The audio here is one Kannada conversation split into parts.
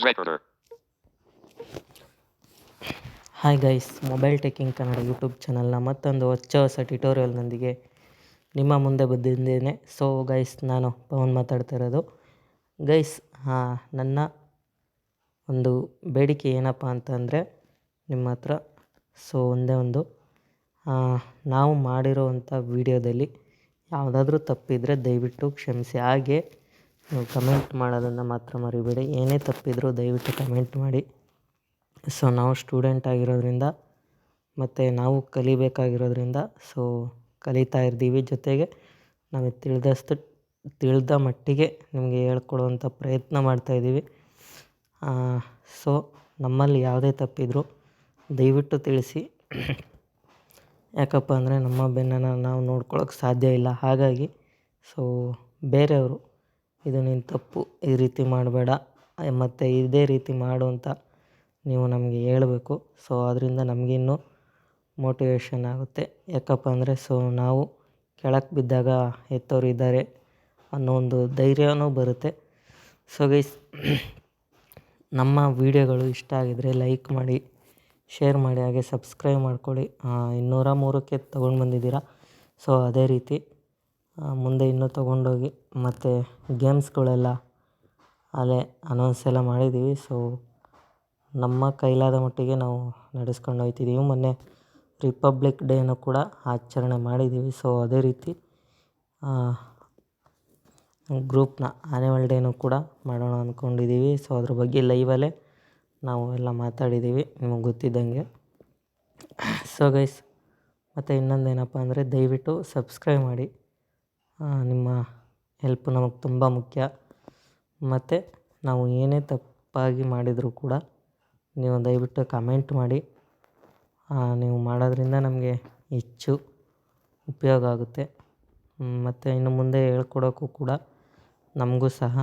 Recorder. Hi guys mobile taking Kannada YouTube ಚಾನಲ್ನ ಮತ್ತೊಂದು ಹೊಚ್ಚ ಹೊಸ ಟ್ಯುಟೋರಿಯಲ್ನೊಂದಿಗೆ ನಿಮ್ಮ ಮುಂದೆ ಬಂದಿದ್ದೇನೆ. ಸೊ ಗೈಸ್ ನಾನು ಪವನ್ ಮಾತಾಡ್ತಾ ಇರೋದು. ಗೈಸ್ ನನ್ನ ಒಂದು ಬೇಡಿಕೆ ಏನಪ್ಪ ಅಂತಂದರೆ ನಿಮ್ಮ ಹತ್ರ ಸೊ ಒಂದೇ ಒಂದು ನಾವು ಮಾಡಿರೋವಂಥ ವೀಡಿಯೋದಲ್ಲಿ ಯಾವುದಾದ್ರೂ ತಪ್ಪಿದರೆ ದಯವಿಟ್ಟು ಕ್ಷಮಿಸಿ. ಹಾಗೆ ಕಮೆಂಟ್ ಮಾಡೋದನ್ನು ಮಾತ್ರ ಮರಿಬೇಡಿ. ಏನೇ ತಪ್ಪಿದ್ರೂ ದಯವಿಟ್ಟು ಕಮೆಂಟ್ ಮಾಡಿ. ಸೊ ನಾವು ಸ್ಟೂಡೆಂಟ್ ಆಗಿರೋದ್ರಿಂದ ಮತ್ತು ನಾವು ಕಲಿಬೇಕಾಗಿರೋದ್ರಿಂದ ಸೊ ಕಲಿತಾ ಇದ್ದೀವಿ ಜೊತೆಗೆ ನಮಗೆ ತಿಳಿದಷ್ಟು, ತಿಳಿದ ಮಟ್ಟಿಗೆ ನಿಮಗೆ ಹೇಳ್ಕೊಡುವಂಥ ಪ್ರಯತ್ನ ಮಾಡ್ತಾಯಿದ್ದೀವಿ ಸೊ ನಮ್ಮಲ್ಲಿ ಯಾವುದೇ ತಪ್ಪಿದ್ರೂ ದಯವಿಟ್ಟು ತಿಳಿಸಿ. ಯಾಕಪ್ಪ ಅಂದರೆ ನಮ್ಮ ಬೆನ್ನನ್ನು ನಾವು ನೋಡ್ಕೊಳ್ಳೋಕೆ ಸಾಧ್ಯ ಇಲ್ಲ. ಹಾಗಾಗಿ ಸೊ ಬೇರೆಯವರು ಇದು ನೀನು ತಪ್ಪು, ಈ ರೀತಿ ಮಾಡಬೇಡ ಮತ್ತು ಇದೇ ರೀತಿ ಮಾಡು ಅಂತ ನೀವು ನಮಗೆ ಹೇಳಬೇಕು. ಸೊ ಅದರಿಂದ ನಮಗಿನ್ನೂ ಮೋಟಿವೇಶನ್ ಆಗುತ್ತೆ. ಯಾಕಪ್ಪ ಅಂದರೆ ಸೊ ನಾವು ಕೆಳಕ್ಕೆ ಬಿದ್ದಾಗ ಎತ್ತೋರು ಇದ್ದಾರೆ ಅನ್ನೋ ಒಂದು ಧೈರ್ಯವೂ ಬರುತ್ತೆ. ಸೊ ಗೈಸ್ ನಮ್ಮ ವೀಡಿಯೋಗಳು ಇಷ್ಟ ಆಗಿದರೆ ಲೈಕ್ ಮಾಡಿ ಶೇರ್ ಮಾಡಿ, ಹಾಗೆ ಸಬ್ಸ್ಕ್ರೈಬ್ ಮಾಡ್ಕೊಳ್ಳಿ. ಇನ್ನೂರ ಮೂರಕ್ಕೆ ತೊಗೊಂಡು ಬಂದಿದ್ದೀರಾ? ಸೊ ಅದೇ ರೀತಿ. ಮುಂದೆ ಇನ್ನೂ ತೊಗೊಂಡೋಗಿ ಮತ್ತು ಗೇಮ್ಸ್ಗಳೆಲ್ಲ ಅಲ್ಲೇ ಅನೌನ್ಸ್ ಎಲ್ಲ ಮಾಡಿದ್ದೀವಿ. ಸೊ ನಮ್ಮ ಕೈಲಾದ ಮಟ್ಟಿಗೆ ನಾವು ನಡೆಸ್ಕೊಂಡು ಹೋಗ್ತಿದ್ದೀವಿ ಮೊನ್ನೆ ರಿಪಬ್ಲಿಕ್ ಡೇನೂ ಕೂಡ ಆಚರಣೆ ಮಾಡಿದ್ದೀವಿ. ಸೊ ಅದೇ ರೀತಿ ಗ್ರೂಪ್ನ ಆ್ಯನಿವಲ್ ಡೇನೂ ಕೂಡ ಮಾಡೋಣ ಅಂದ್ಕೊಂಡಿದ್ದೀವಿ ಸೊ ಅದ್ರ ಬಗ್ಗೆ ಲೈವಲ್ಲೇ ನಾವು ಎಲ್ಲ ಮಾತಾಡಿದ್ದೀವಿ, ನಿಮಗೆ ಗೊತ್ತಿದ್ದಂಗೆ. ಸೊ ಗೈಸ್ ಮತ್ತು ಇನ್ನೊಂದೇನಪ್ಪ ಅಂದರೆ ದಯವಿಟ್ಟು ಸಬ್ಸ್ಕ್ರೈಬ್ ಮಾಡಿ. ನಿಮ್ಮ ಹೆಲ್ಪ್ ನಮಗೆ ತುಂಬ ಮುಖ್ಯ. ಮತ್ತು ನಾವು ಏನೇ ತಪ್ಪಾಗಿ ಮಾಡಿದರೂ ಕೂಡ ನೀವು ದಯವಿಟ್ಟು ಕಮೆಂಟ್ ಮಾಡಿ. ನೀವು ಮಾಡೋದ್ರಿಂದ ನಮಗೆ ಹೆಚ್ಚು ಉಪಯೋಗ ಆಗುತ್ತೆ. ಮತ್ತು ಇನ್ನು ಮುಂದೆ ಹೇಳ್ಕೊಡೋಕ್ಕೂ ಕೂಡ ನಮಗೂ ಸಹ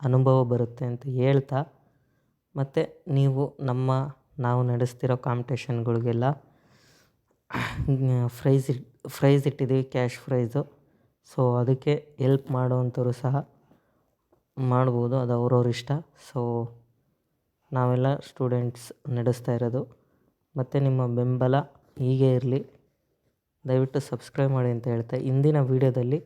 ಅನುಭವ ಬರುತ್ತೆ ಅಂತ ಹೇಳ್ತಾ. ಮತ್ತು ನೀವು ನಮ್ಮ ನಾವು ನಡೆಸ್ತಿರೋ ಕಾಂಪಿಟೇಷನ್ಗಳಿಗೆಲ್ಲ ಪ್ರೈಸ್ ಪ್ರೈಸ್ ಇಟ್ಟಿದ್ದೀವಿ ಕ್ಯಾಶ್ ಫ್ರೈಸು ಸೊ ಅದಕ್ಕೆ ಎಲ್ಪ್ ಮಾಡುವಂಥವ್ರು ಸಹ ಮಾಡ್ಬೋದು, ಅದು ಅವ್ರವ್ರ ಇಷ್ಟ. ಸೊ ನಾವೆಲ್ಲ ಸ್ಟೂಡೆಂಟ್ಸ್ ನಡೆಸ್ತಾ ಇರೋದು. ಮತ್ತು ನಿಮ್ಮ ಬೆಂಬಲ ಹೀಗೆ ಇರಲಿ. ದಯವಿಟ್ಟು ಸಬ್ಸ್ಕ್ರೈಬ್ ಮಾಡಿ ಅಂತ ಹೇಳ್ತಾ ಇಂದಿನ ವೀಡಿಯೋದಲ್ಲಿ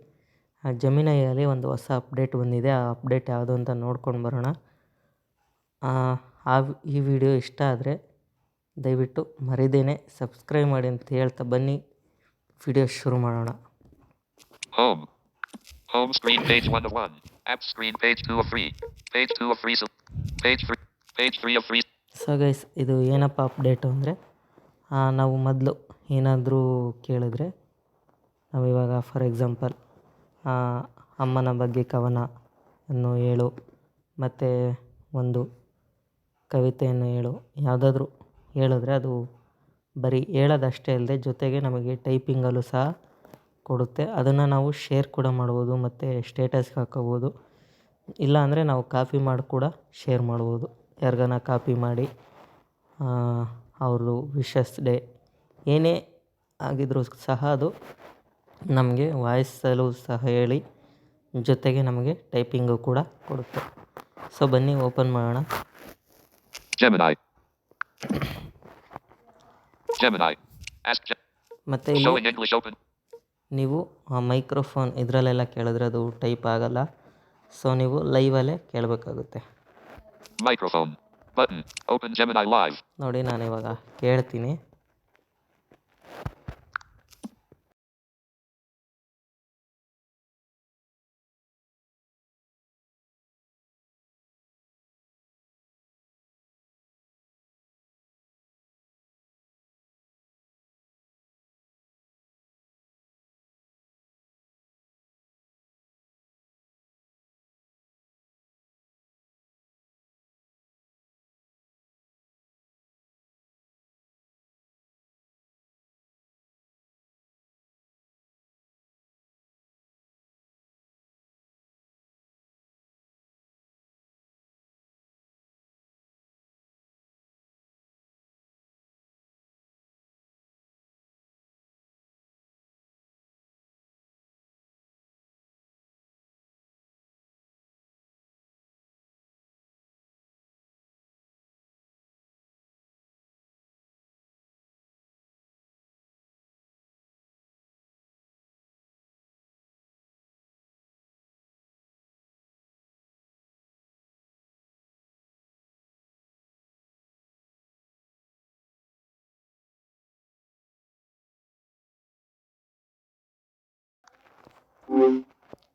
ಜಮೀನಲ್ಲಿ ಒಂದು ಹೊಸ ಅಪ್ಡೇಟ್ ಬಂದಿದೆ. ಆ ಅಪ್ಡೇಟ್ ಯಾವುದು ಅಂತ ನೋಡ್ಕೊಂಡು ಬರೋಣ. ಆ ಈ ವಿಡಿಯೋ ಇಷ್ಟ ಆದರೆ ದಯವಿಟ್ಟು ಮರಿದೇನೆ ಸಬ್ಸ್ಕ್ರೈಬ್ ಮಾಡಿ ಅಂತ ಹೇಳ್ತಾ ಬನ್ನಿ. ವಿಡಿಯೋ ಶುರು ಮಾಡೋಣ home home screen page 1 of 1. App screen page 2 of 3. Page 2 of 3. Page page 3. Page 3 of 3. So guys ಇದು ಏನಪ್ಪ ಅಪ್ಡೇಟು ಅಂದರೆ ನಾವು ಮೊದಲು ಏನಾದರೂ ಕೇಳಿದ್ರೆ ನಾವು ಇವಾಗ ಫಾರ್ ಎಕ್ಸಾಂಪಲ್ ಅಮ್ಮನ ಬಗ್ಗೆ ಕವನ ಅನ್ನು ಹೇಳು ಮತ್ತು ಒಂದು ಕವಿತೆಯನ್ನು ಹೇಳು ಯಾವುದಾದ್ರೂ ಹೇಳಿದ್ರೆ ಅದು ಬರೀ ಹೇಳೋದಷ್ಟೇ ಅಲ್ಲದೆ ಜೊತೆಗೆ ನಮಗೆ ಟೈಪಿಂಗಲ್ಲೂ ಸಹ ಕೊಡುತ್ತೆ. ಅದನ್ನು ನಾವು ಶೇರ್ ಕೂಡ ಮಾಡ್ಬೋದು, ಮತ್ತು ಸ್ಟೇಟಸ್ಗೆ ಹಾಕೋಬೋದು. ಇಲ್ಲ ಅಂದರೆ ನಾವು ಕಾಪಿ ಮಾಡಿ ಕೂಡ ಶೇರ್ ಮಾಡ್ಬೋದು. ಯಾರಿಗಾನ ಕಾಪಿ ಮಾಡಿ ಅವ್ರದ್ದು ವಿಶಸ್ ಡೇ ಏನೇ ಆಗಿದ್ರೂ ಸಹ ಅದು ನಮಗೆ ವಾಯ್ಸಲ್ಲೂ ಸಹ ಹೇಳಿ ಜೊತೆಗೆ ನಮಗೆ ಟೈಪಿಂಗು ಕೂಡ ಕೊಡುತ್ತೆ. ಸೊ ಬನ್ನಿ ಓಪನ್ ಮಾಡೋಣ. Gemini. ಮತ್ತೆ ನೀವು ಆ ಮೈಕ್ರೋಫೋನ್ ಇದರಲ್ಲೆಲ್ಲ ಕೇಳಿದ್ರೆ ಅದು ಟೈಪ್ ಆಗಲ್ಲ. ಸೊ ನೀವು ಲೈವ್ ಅಲ್ಲೇ ಕೇಳಬೇಕಾಗುತ್ತೆ. Microphone button open Gemini live ನೋಡಿ ನಾನು ಇವಾಗ ಕೇಳ್ತೀನಿ.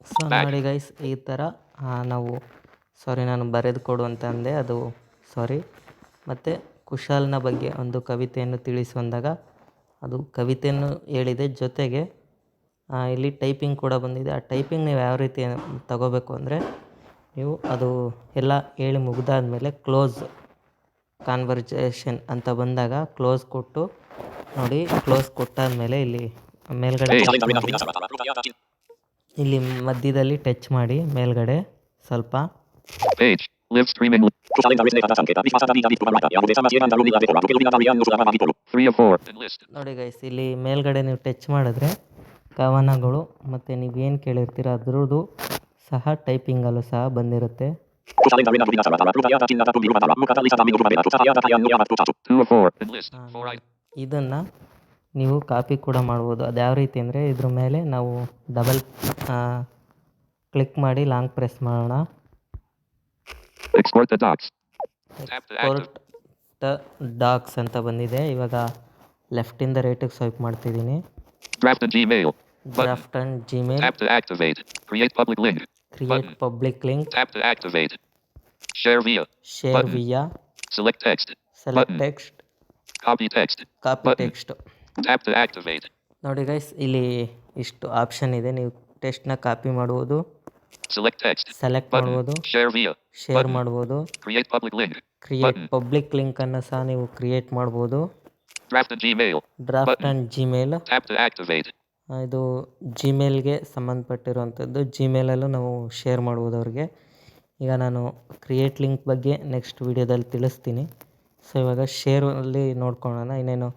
ಸೊ ನೋಡಿ ಗೈಸ್ ಈ ಥರ ನಾವು ಸಾರಿ ನಾನು ಬರೆದು ಕೊಡು ಅಂತ ಅಂದೆ ಅದು ಸಾರಿ ಮತ್ತು ಕುಶಾಲ್ನ ಬಗ್ಗೆ ಒಂದು ಕವಿತೆಯನ್ನು ತಿಳಿಸು ಅಂದಾಗ ಅದು ಕವಿತೆಯನ್ನು ಹೇಳಿದೆ ಜೊತೆಗೆ ಇಲ್ಲಿ ಟೈಪಿಂಗ್ ಕೂಡ ಬಂದಿದೆ ಆ ಟೈಪಿಂಗ್ ನೀವು ಯಾವ ರೀತಿ ತಗೋಬೇಕು ಅಂದರೆ ನೀವು ಅದು ಎಲ್ಲ ಹೇಳಿ ಮುಗ್ದಾದ್ಮೇಲೆ ಕ್ಲೋಸ್ ಕಾನ್ವರ್ಜೇಷನ್ ಅಂತ ಬಂದಾಗ ಕ್ಲೋಸ್ ಕೊಟ್ಟು ನೋಡಿ ಕ್ಲೋಸ್ ಕೊಟ್ಟಾದ್ಮೇಲೆ ಇಲ್ಲಿ ಮೇಲ್ಗಡೆ ಇಲ್ಲಿ ಮಧ್ಯದಲ್ಲಿ ಟಚ್ ಮಾಡಿ ಮೇಲ್ಗಡೆ ಸ್ವಲ್ಪ. Live streaming. ನೋಡಿ ಗೈಸ್ ಇಲ್ಲಿ ಮೇಲ್ಗಡೆ ನೀವು ಟಚ್ ಮಾಡಿದ್ರೆ ಕವನಗಳು ಮತ್ತು ನೀವೇನು ಕೇಳಿರ್ತೀರ ಅದ್ರದ್ದು ಸಹ ಟೈಪಿಂಗಲ್ಲೂ ಸಹ ಬಂದಿರುತ್ತೆ. ಇದನ್ನು ನೀವು ಕಾಪಿ ಕೂಡ ಮಾಡ್ಬೋದು. ಅದು ಯಾವ ರೀತಿ ಅಂದರೆ ಇದ್ರ ಮೇಲೆ ನಾವು ಡಬಲ್ ಕ್ಲಿಕ್ ಮಾಡಿ ಲಾಂಗ್ ಪ್ರೆಸ್ ಮಾಡೋಣ. ಎಕ್ಸ್ಪೋರ್ಟ್ ಎಕ್ಸ್ಪೋರ್ಟ್ ದ ಡಾಕ್ಸ್ ಅಂತ ಬಂದಿದೆ. ಇವಾಗ ಲೆಫ್ಟ್ ಇಂದ ರೈಟ್ಗೆ ಸ್ವೈಪ್ ಮಾಡ್ತಿದ್ದೀನಿ. Draft Gmail and Gmail tap create public link create public link share via share via select select text copy text copy text ನೋಡಿ ಗೈಸ್ ಇಲ್ಲಿ ಇಷ್ಟು ಆಪ್ಷನ್ ಇದೆ. ನೀವು ಟೆಕ್ಸ್ಟ್ನ ಕಾಪಿ ಮಾಡುವುದು. ಸೆಲೆಕ್ಟ್. ಮಾಡ್ಬೋದು. ಶೇರ್ ಮಾಡಬಹುದು ಮಾಡ್ಬೋದು. ಕ್ರಿಯೇಟ್ ಪಬ್ಲಿಕ್ ಲಿಂಕ್ ಅನ್ನು ಸಹ ನೀವು ಕ್ರಿಯೇಟ್ ಮಾಡ್ಬೋದು. Draft and Gmail. ಇದು ಜಿಮೇಲ್ಗೆ ಸಂಬಂಧಪಟ್ಟಿರುವಂಥದ್ದು. ಜಿಮೇಲಲ್ಲೂ ನಾವು ಶೇರ್ ಮಾಡ್ಬೋದು ಅವ್ರಿಗೆ. ಈಗ ನಾನು ಕ್ರಿಯೇಟ್ ಲಿಂಕ್ ಬಗ್ಗೆ ನೆಕ್ಸ್ಟ್ ವಿಡಿಯೋದಲ್ಲಿ ತಿಳಿಸ್ತೀನಿ. ಸೊ ಇವಾಗ ಅಲ್ಲಿ ನೋಡ್ಕೊಳ್ಳೋಣ. ಇನ್ನೇನು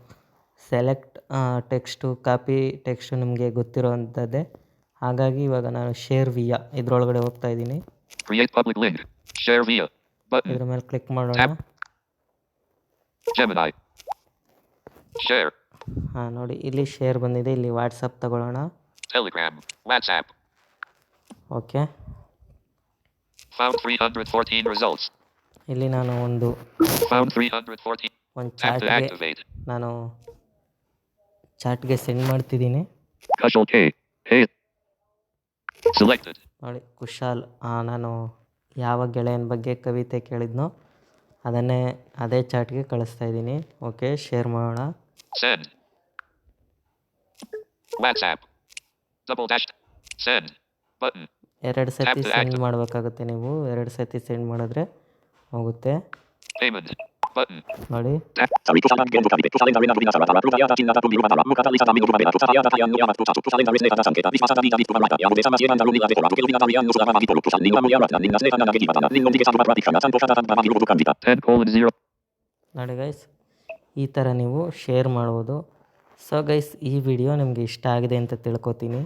ಸೆಲೆಕ್ಟ್ ಟೆಕ್ಸ್ಟು ಕಾಪಿ ಟೆಕ್ಸ್ಟು ನಿಮಗೆ ಗೊತ್ತಿರೋವಂಥದ್ದೇ ಹಾಗಾಗಿ ಇವಾಗ ನಾನು ಶೇರ್ ವಿಯಾ ಇದರೊಳಗಡೆ ಹೋಗ್ತಾ ಇದ್ದೀನಿ. ಇದ್ರ ಮೇಲೆ ಕ್ಲಿಕ್ ಮಾಡೋಣ ಶೇರ್. ಹಾಂ ನೋಡಿ ಇಲ್ಲಿ ಶೇರ್ ಬಂದಿದೆ ಇಲ್ಲಿ ವಾಟ್ಸಪ್ ತಗೊಳ್ಳೋಣ Telegram. WhatsApp. Okay Found 314 results. ಇಲ್ಲಿ ನಾನು ಒಂದು Found 314. ಒಂದು ಚಾಟ್ಗೆ ನಾನು ಚಾಟ್ಗೆ ಸೆಂಡ್ ಮಾಡ್ತಿದ್ದೀನಿ. ನೋಡಿ ಕುಶಾಲ್ ನಾನು ಯಾವ ಗೆಳೆಯನ ಬಗ್ಗೆ ಕವಿತೆ ಕೇಳಿದ್ನೋ ಅದನ್ನೇ ಅದೇ ಚಾಟ್ಗೆ ಕಳಿಸ್ತಾ ಇದ್ದೀನಿ. ಓಕೆ ಶೇರ್ ಮಾಡೋಣ. ಸರ್. ಎರಡು ಸತಿ ಸೆಂಡ್. ಮಾಡಬೇಕಾಗುತ್ತೆ ನೀವು. ಎರಡು ಸತಿ ಸೆಂಡ್ ಮಾಡಿದ್ರೆ ಹೋಗುತ್ತೆ. Button. ನೋಡಿ ಗೈಸ್ ಈ ಥರ ನೀವು ಶೇರ್ ಮಾಡ್ಬೋದು. ಸೊ ಗೈಸ್ ಈ ವಿಡಿಯೋ ನಿಮಗೆ ಇಷ್ಟ ಆಗಿದೆ ಅಂತ ತಿಳ್ಕೊತೀನಿ.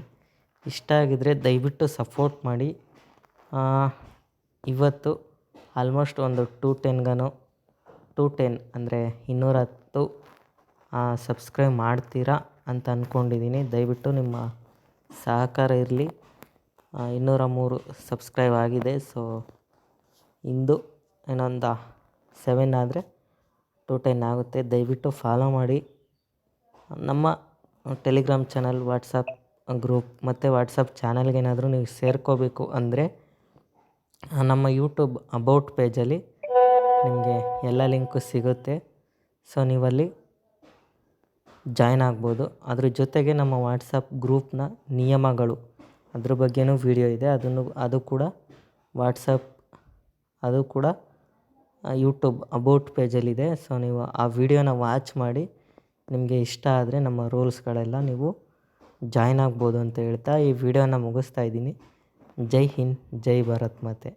ಇಷ್ಟ ಆಗಿದ್ರೆ ದಯವಿಟ್ಟು ಸಪೋರ್ಟ್ ಮಾಡಿ. ಇವತ್ತು ಆಲ್ಮೋಸ್ಟ್ ಒಂದು ಟೂ ಟೆನ್ಗನು ಟು ಟೆನ್ ಅಂದರೆ ಇನ್ನೂರ ಹತ್ತು ಸಬ್ಸ್ಕ್ರೈಬ್ ಮಾಡ್ತೀರಾ ಅಂತ ಅಂದ್ಕೊಂಡಿದ್ದೀನಿ ದಯವಿಟ್ಟು ನಿಮ್ಮ ಸಹಕಾರ ಇರಲಿ. ಇನ್ನೂರ ಮೂರು ಸಬ್ಸ್ಕ್ರೈಬ್ ಆಗಿದೆ. ಸೊ ಇಂದು ಇನ್ನೊಂದು ಸೆವೆನ್ ಆದರೆ ಟು ಟೆನ್ ಆಗುತ್ತೆ. ದಯವಿಟ್ಟು ಫಾಲೋ ಮಾಡಿ. ನಮ್ಮ ಟೆಲಿಗ್ರಾಮ್ ಚಾನಲ್ ವಾಟ್ಸಪ್ ಗ್ರೂಪ್ ಮತ್ತು ವಾಟ್ಸಪ್ ಚಾನಲ್ಗೇನಾದರೂ ನೀವು ಸೇರ್ಕೋಬೇಕು ಅಂದರೆ ನಮ್ಮ ಯೂಟ್ಯೂಬ್ ಅಬೌಟ್ ಪೇಜಲ್ಲಿ ನಿಮಗೆ ಎಲ್ಲ ಲಿಂಕು ಸಿಗುತ್ತೆ. ಸೊ ನೀವಲ್ಲಿ ಜಾಯ್ನ್ ಆಗ್ಬೋದು. ಅದ್ರ ಜೊತೆಗೆ ನಮ್ಮ ವಾಟ್ಸಪ್ ಗ್ರೂಪ್ನ ನಿಯಮಗಳು. ಅದ್ರ ಬಗ್ಗೆನೂ ವಿಡಿಯೋ ಇದೆ. ಅದನ್ನು, ಅದು ಕೂಡ ವಾಟ್ಸಪ್ ಅದು ಕೂಡ ಯೂಟ್ಯೂಬ್ ಅಬೌಟ್ ಪೇಜಲ್ಲಿದೆ ಸೊ ನೀವು ಆ ವಿಡಿಯೋನ ವಾಚ್ ಮಾಡಿ. ನಿಮಗೆ ಇಷ್ಟ ಆದರೆ ನಮ್ಮ ರೂಲ್ಸ್ಗಳೆಲ್ಲ ನೀವು ಜಾಯ್ನ್ ಆಗ್ಬೋದು ಅಂತ ಹೇಳ್ತಾ ಈ ವಿಡಿಯೋನ ಮುಗಿಸ್ತಾ ಇದ್ದೀನಿ. ಜೈ ಹಿಂದ್, ಜೈ ಭಾರತ್ ಮಾತೆ.